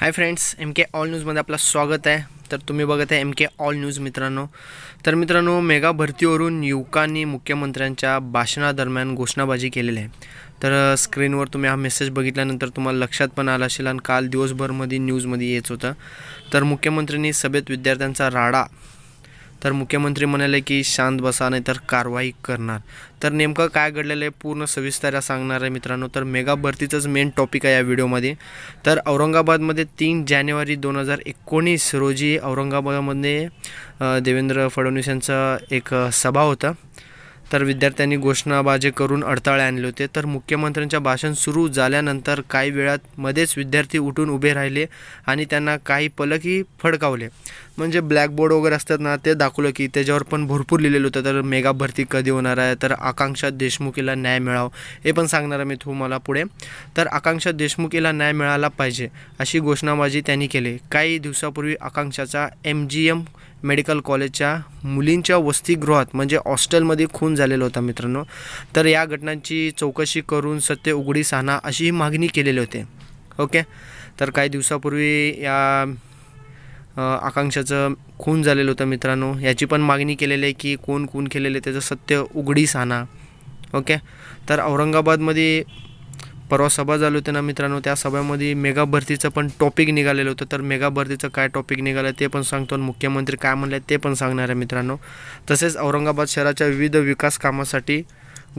Hi friends M K all न्यूजमध्ये आपलं स्वागत आहे. तर तुम्ही बघत आहे एम के ऑल न्यूज मित्रांनो. तर मित्रांनो मेगा भरतीवरून युवकांनी मुख्यमंत्र्यांच्या भाषणादरम्यान घोषणाबाजी केलेली आहे. तर स्क्रीनवर तुम्ही हा मेसेज बघितल्यानंतर तुम्हाला लक्षात पण आला असेल आणि काल दिवसभरमध्ये न्यूजमध्ये येत होतं. तर मुख्यमंत्र्यांनी सभेत विद्यार्थ्यांचा राडा तर मुख्यमंत्री म्हणाले की शांत बसा नाही तर कारवाई करणार. तर नेमकं काय घडलेलं आहे पूर्ण सविस्तर सांगणार आहे मित्रांनो. तर मेगा भरतीचंच मेन टॉपिक आहे या व्हिडिओमध्ये. तर औरंगाबादमध्ये तीन जानेवारी दोन हजार एकोणीस रोजी औरंगाबादमध्ये देवेंद्र फडणवीस यांचा एक सभा होता. तर विद्यार्थ्यांनी घोषणाबाजी करून अडथळे आणले होते. तर मुख्यमंत्र्यांच्या भाषण सुरू झाल्यानंतर काही वेळात मध्येच विद्यार्थी उठून उभे राहिले आणि त्यांना काही पलकही फडकावले. म्हणजे ब्लॅकबोर्ड वगैरे असतात ना ते दाखवलं की त्याच्यावर पण भरपूर लिहिलेलं होतं. तर मेगा भरती कधी होणार आहे? तर आकांक्षा देशमुखीला न्याय मिळावं. हे पण सांगणार आहे मी तुम्हाला पुढे. तर आकांक्षा देशमुखीला न्याय मिळाला पाहिजे अशी घोषणाबाजी त्यांनी केली. काही दिवसापूर्वी आकांक्षाचा एम जी एम मेडिकल कॉलेजच्या मुलींच्या वसतिगृहात म्हणजे हॉस्टेलमध्ये खून झालेला होता मित्रांनो. तर या घटनांची चौकशी करून सत्य उघडीस आणा अशी मागणी केलेली होते. ओके? तर काही दिवसापूर्वी या आकांक्षाचं खून झालेलं होतं मित्रांनो. याची पण मागणी केलेली आहे की कोण खून आहे त्याचं सत्य उघडीस आणा. ओके? तर औरंगाबादमध्ये परवा सभा झाली होती ना मित्रांनो त्या सभेमध्ये मेगा भरतीचं पण टॉपिक निघालेलं होतं. तर मेगा भरतीचं काय टॉपिक निघालं ते पण सांगतो आणि मुख्यमंत्री काय म्हणले ते पण सांगणार आहे मित्रांनो. तसेच औरंगाबाद शहराच्या विविध विकास कामासाठी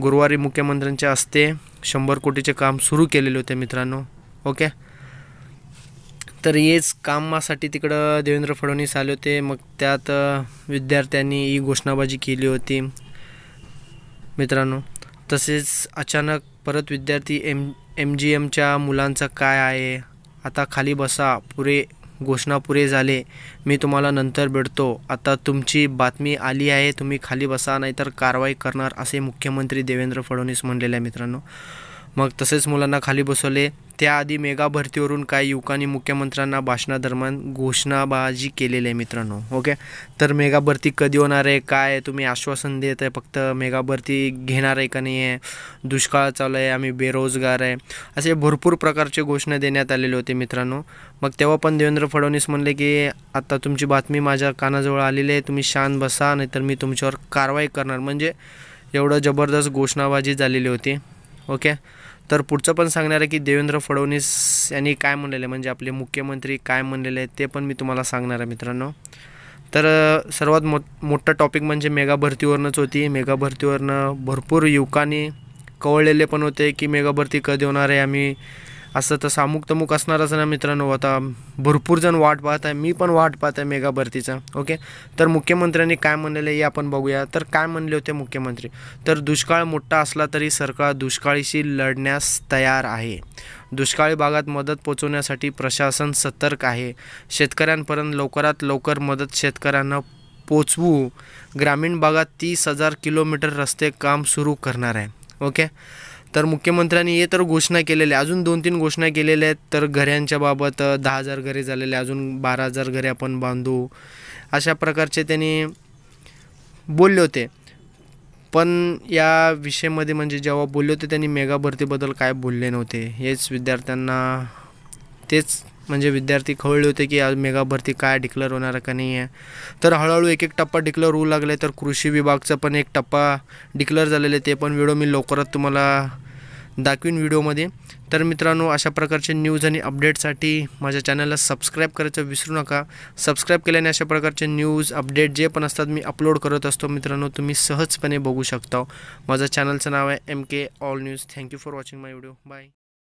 गुरुवारी मुख्यमंत्र्यांच्या हस्ते शंभर कोटीचे काम सुरू केलेले होते मित्रांनो. ओके? तर हेच कामासाठी तिकडं देवेंद्र फडणवीस आले होते. मग त्यात विद्यार्थ्यांनी ही घोषणाबाजी केली होती. मित्रांनो तसेच अचानक परत विद्यार्थी एम एम जी एमच्या मुलांचं काय आहे? आता खाली बसा पुरे घोषणा पुरे झाले. मी तुम्हाला नंतर भेटतो. आता तुमची बातमी आली आहे तुम्ही खाली बसा नाहीतर कारवाई करणार असे मुख्यमंत्री देवेंद्र फडणवीस म्हणलेले आहे मित्रांनो. मग तसेच मुलांना खाली बसवले. त्याआधी मेगा भरतीवरून काही युवकांनी मुख्यमंत्र्यांना भाषणादरम्यान घोषणाबाजी केलेली आहे मित्रांनो. ओके? तर मेगा भरती कधी होणार आहे? काय तुम्ही आश्वासन देत आहे फक्त मेगा भरती घेणार आहे का नाही आहे? दुष्काळ चालू आहे आम्ही बेरोजगार आहे. असे भरपूर प्रकारचे घोषणा देण्यात आलेले होते मित्रांनो. मग तेव्हा पण देवेंद्र फडणवीस म्हणले की आता तुमची बातमी माझ्या कानाजवळ आलेली आहे तुम्ही शांत बसा नाहीतर मी तुमच्यावर कारवाई करणार. म्हणजे एवढं जबरदस्त घोषणाबाजी झालेली होती. ओके? तर पुढचं पण सांगणार आहे की देवेंद्र फडणवीस यांनी काय म्हणलेलं आहे? म्हणजे आपले मुख्यमंत्री काय म्हणलेले आहेत ते पण मी तुम्हाला सांगणार आहे मित्रांनो. तर सर्वात मो मोठं टॉपिक म्हणजे मेगा भरतीवरनंच होती. मेगा भरतीवरनं भरपूर युवकांनी कवळलेले पण होते की मेगा भरती कधी होणार आहे? आम्ही असं तसं अमुक तमुक असणारच ना मित्रांनो. आता भरपूर जण वाट पाहत आहे मी पण वाट पाहत आहे मेगा भरतीचा ओके? तर मुख्यमंत्र्यांनी काय म्हणलेलं हे आपण बघूया. तर काय म्हणले होते मुख्यमंत्री? तर दुष्काळ मोठा असला तरी सरकार दुष्काळीशी लढण्यास तयार आहे. दुष्काळी भागात मदत पोचवण्यासाठी प्रशासन सतर्क आहे. शेतकऱ्यांपर्यंत लवकरात लवकर मदत शेतकऱ्यांना पोचवू ग्रामीण भागात तीस हजार किलोमीटर रस्ते काम सुरू करणार आहे ओके? तर मुख्यमंत्र्यांनी हे तर घोषणा केलेल्या अजून दोन तीन घोषणा केलेल्या आहेत. तर घऱ्यांच्या बाबत दहा हजार घरे झालेले अजून बारा हजार घरे आपण बांधू. अशा प्रकारचे त्यांनी बोलले होते. पण या विषयामध्ये म्हणजे जेव्हा बोलले होते त्यांनी मेगा भरतीबद्दल काय बोलले नव्हते. हेच विद्यार्थ्यांना तेच म्हणजे विद्यार्थी खवळले होते की आज मेगा भरती काय डिक्लेअर होणार का नाही आहे. तर हळूहळू एक एक टप्पा डिक्लेअर होऊ लागले तर कृषी विभागचा पण एक टप्पा डिक्लेअर झालेले ते पण व्हिडिओ मी लवकरात तुम्हाला दाखवीन व्हिडिओमध्ये तर मित्रांनो अशा प्रकारचे न्यूज आणि अपडेटसाठी माझ्या चॅनलला सबस्क्राईब करायचं विसरू नका. सबस्क्राईब केल्याने अशा प्रकारचे न्यूज अपडेट जे पण असतात मी अपलोड करत असतो. मित्रांनो तुम्ही सहजपणे बघू शकता. माझं चॅनलचं नाव आहे M K all news thank you for watching my video bye